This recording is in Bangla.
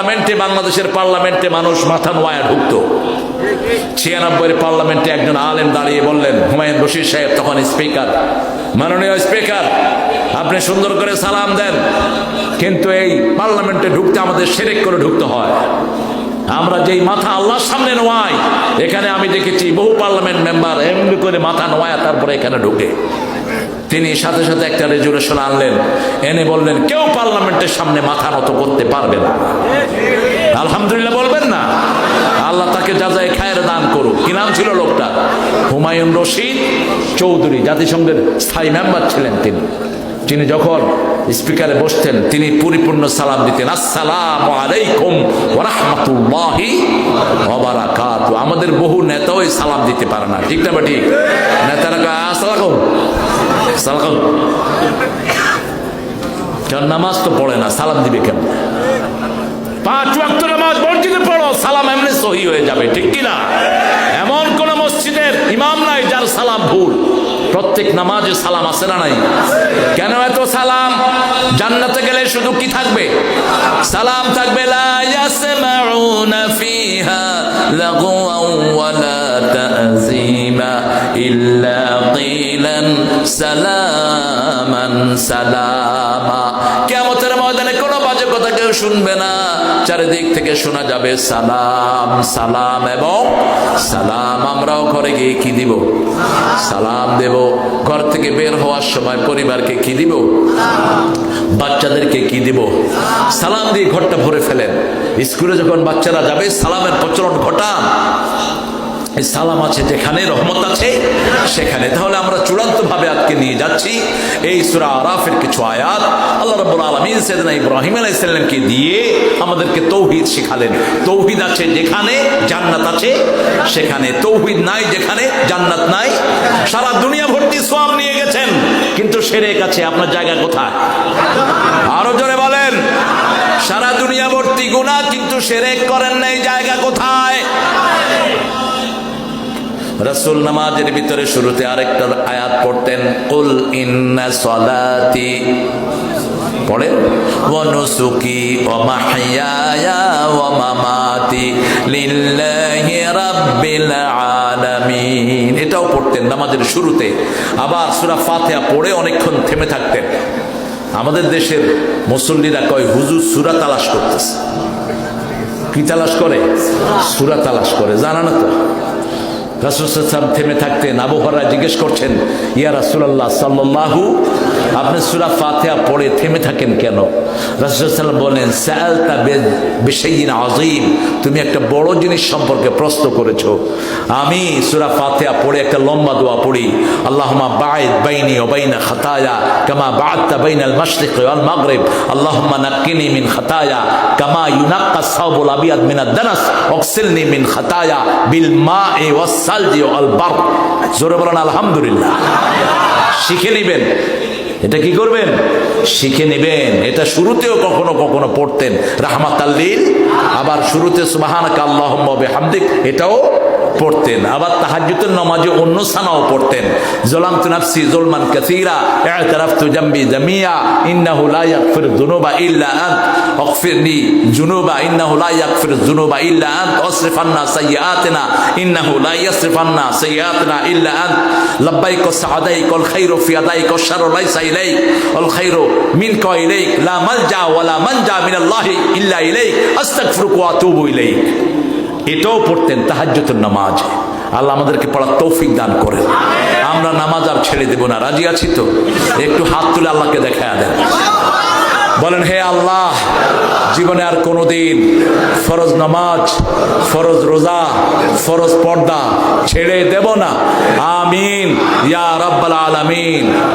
পার্লামেন্টে, বাংলাদেশের পার্লামেন্টে মানুষ মাথা নোয়া ঢুকতো। ছিয়ানব্বই পার্লামেন্টে একজন আলেম দাঁড়িয়ে বললেন, হুমায়ুন রশিদ সাহেব, তখন স্পিকার। মাননীয় স্পিকার, আপনি সুন্দর করে সালাম দেন, কিন্তু এই পার্লামেন্টে ঢুকতে আমাদের সেরেক করে ঢুকতে হয়। আমরা যেই মাথা আল্লাহর সামনে নোয়াই, এখানে আমি দেখেছি বহু পার্লামেন্ট মেম্বার এমনি করে মাথা নোয়া তারপরে এখানে ঢুকে। তিনি সাথে সাথে একটা রেজুলেশন আনলেন। এনে বললেন, কেউ পার্লামেন্টের সামনে মাথা নত করতে পারবে না। আলহামদুলিল্লাহ বলবেন না। আল্লাহ তাকে যা যায় খায়ের দান করুক। কি নাম ছিল লোকটা? হুমায়ুন রশিদ চৌধুরী, জাতিসংঘের স্থায়ী মেম্বার ছিলেন তিনি। তিনি যখন স্পিকারে বসতেন, তিনি পরিপূর্ণ সালাম দিতেন। আসসালাম আলাইকুম ওয়া রাহমাতুল্লাহি ওয়া বারাকাতু আমাদের বহু নেতাও সালাম দিতে পারে না। ঠিক না বা ঠিক? নেতারা আসসালাম কারণ নামাজ তো পড়ে না, সালাম দিবে কেমন পাঁচ ওয়াক্ত নামাজ মসজিদে পড়ো, সালাম এমনি সহি হয়ে যাবে, ঠিক কি না? এমন কোন মসজিদের ইমাম নাই যার সালাম ভুল। প্রত্যেক নামাজে সালাম আছে না নাই? কেন এত সালাম? জান্নাতে গেলে শুধু কি থাকবে? সালাম থাকবে, লা ইয়াসমাউনা ফিহা তাযীমা ইল্লা কিলান সালামান, সালামা। কিয়ামতের ময়দানে কোনো বাজে কথা কেউ শুনবে না। চারিদিক থেকে শোনা যাবে সালাম সালাম এবং সালাম। আমরাও ঘরে গিয়ে কি দিব? সালাম দেব। ঘর থেকে বের হওয়ার সময় পরিবারকে কি দিব? বাচ্চাদেরকে কি দিব? সালাম দিয়ে ঘরটা ভরে ফেলেন। স্কুলে যখন বাচ্চারা যাবে, সালামের প্রচলন ঘটান। সালাম আছে, যেখানে রহমত আছে, সেখানে। তাহলে আমরা চূড়ান্ত ভাবে আজকে নিয়ে যাচ্ছি এই সুরা আরাফের কিছু আয়াত। আল্লাহ রাব্বুল আলামিন সাইয়েদনা ইব্রাহিম আলাইহিস সালামকে দিয়ে আমাদেরকে তৌহিদ শেখালেন। তৌহিদ আছে যেখানে, জান্নাত আছে সেখানে। তৌহিদ নাই যেখানে, জান্নাত নাই। সারা দুনিয়া ভর্তি সোয়াব নিয়ে গেছেন, কিন্তু সেরেক আছে, আপনার জায়গা কোথায়? আরও জোরে বলেন। সারা দুনিয়া ভর্তি গুনাহ, কিন্তু সেরেক করেন নাই, জায়গা কোথায়? রসুল নামাজের ভিতরে শুরুতে আরেকটা আয়াত পড়তেন, কুল ইন্না সলাতি পড়েন, ওয়ানুসুকি ওয়া মাহইয়ায়া ওয়া মামাতি লিল্লাহি রাব্বিল এটাও পড়তেন নামাজের শুরুতে। আবার সূরা ফাতিহা পড়ে অনেকক্ষণ থেমে থাকতেন। আমাদের দেশের মুসল্লিরা কয়, হুজুর সূরা তালাশ করতেছে। কি তালাশ করে? সূরা তালাশ করে, জানা না তো? রাসুসাম থেমে থাকতেন। আবু হরা জিজ্ঞেস করছেন, ইয়া রাসুলাল্লাহ সাল্লাল্লাহু? আপনি সুরা ফাতিহা পড়ে থেমে থাকেন কেন? রাসুসাল্লাম বলেন সালতা বিশাইয়িন আযীম। তুমি একটা বড় জিনিস সম্পর্কে প্রশ্ন করেছ। আমি সুরা ফাতিহা পড়ে একটা লম্বা দোয়া পড়ি, আল্লাহুম্মা বাঈদ বাইনি ওয়া বাইনা খাতায়া কামা বা'আদতা বাইনাল মাশরিক ওয়াল মাগরিব। আল্লাহুম্মা নাক্কিনি মিন খাতায়া কামা ইউনাক্কা সাওবুল আবিয়াদ মিনাদ দানাস। ওয়াগসিলনি মিন খাতায়া বিল মা'i ওয়াস সালজি আল বার জোরে বলেন, আলহামদুলিল্লাহ। শিখে নেবেন। এটা কি করবেন? শিখে নেবেন। এটা শুরুতেও কখনো কখনো পড়তেন। রাহমাত আল্লিল আবার শুরুতে সুবাহান কাল্লাহ হামদিক এটাও পড়তেন, আবার তাহাজুতের নমাজে অন্য সানাও পড়তেন। জলাম তুনাফসি জলমান কাসিরা এতরাফ তুজাম্বি জামিয়া, ইন্নাহু লা ইয়াগফির যুনুবা ইল্লা আনত। অগফিরনি যুনুবা, ইন্নাহু লা ইয়াগফির যুনুবা ইল্লা আনত। অসরিফ আন্না সাইয়্যাতিনা, ইন্নাহু লা ইয়াসরিফ আন্না সাইয়্যাতিনা ইল্লা আনত। লাব্বাইক সাআদাইক ওয়াল খাইরু ফি আদাইক ওয়াশ শাররু লাইসা ইলাইক। ওয়াল খাইরু মিনকা ইলাইক। লা মালজা ওয়ালা মানজা মিনাল্লাহি ইল্লা ইলাইক। আস্তাগফিরুকা ওয়া আতুবু ইলাইক। এটাও পড়তেন তাহাজ্জুতুর নামাজ। আল্লাহ আমাদেরকে পড়ার তৌফিক দান করেন। আমরা নামাজ আর ছেড়ে দেব না। রাজি আছি তো? একটু হাত তুলে আল্লাহকে দেখা দেন। বলেন, হে আল্লাহ, জীবনে আর কোনোদিন ফরজ নামাজ, ফরজ রোজা, ফরজ পর্দা ছেড়ে দেব না। আমিন। ইয়া রাব্বাল আলামিন।